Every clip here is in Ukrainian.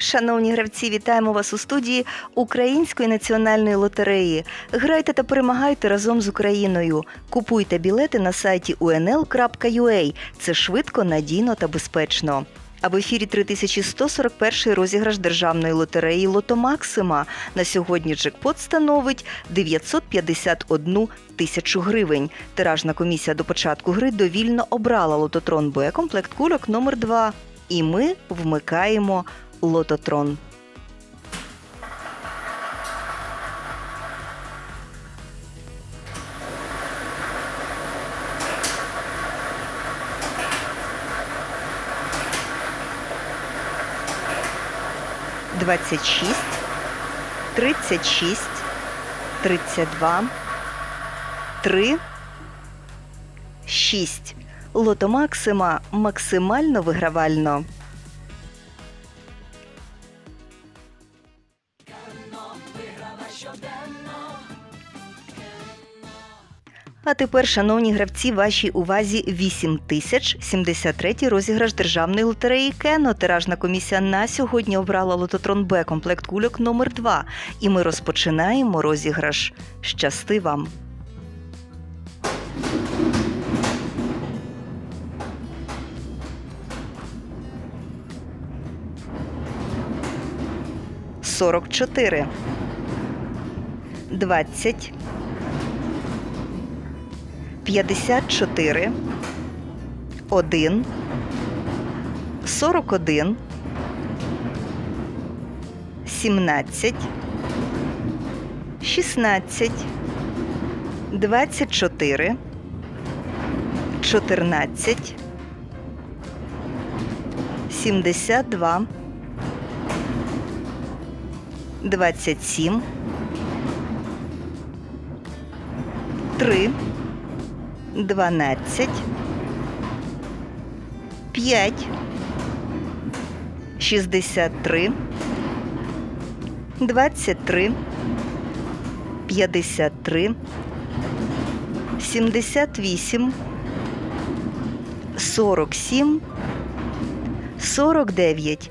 Шановні гравці, вітаємо вас у студії Української національної лотереї. Грайте та перемагайте разом з Україною. Купуйте білети на сайті unl.ua. Це швидко, надійно та безпечно. А в ефірі 3141 розіграш державної лотереї Лото Максима. На сьогодні джекпот становить 951 тисячу гривень. Тиражна комісія до початку гри довільно обрала лототрон Б комплект кульок номер 2 І ми вмикаємо лототрон. Двадцять шість, тридцять шість, тридцять два, три, шість. Лото Максима максимально вигравально. А тепер, шановні гравці, вашій увазі 8073 розіграш державної лотереї Кено. Тиражна комісія на сьогодні обрала лототрон Б комплект кульок номер 2 І ми розпочинаємо розіграш. Щасти вам! Сорок чотири. Двадцять. 54, 1, 41, 17, 16, 24, 14, 72, 27, 3, 12, 5, 63, 23, 53, 78, 47, 49.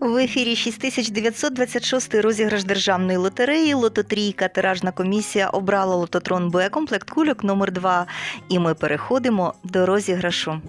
В ефірі 6926 розіграш державної лотереї Лототрійка. Тиражна комісія обрала лототрон Б комплект кульок номер 2 І ми переходимо до розіграшу.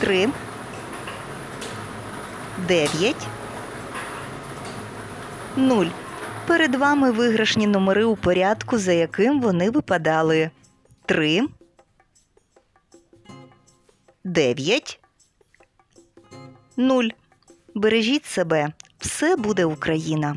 Три. Дев'ять. Нуль. Перед вами виграшні номери у порядку, за яким вони випадали. 3, 9, 0. Бережіть себе. Все буде Україна.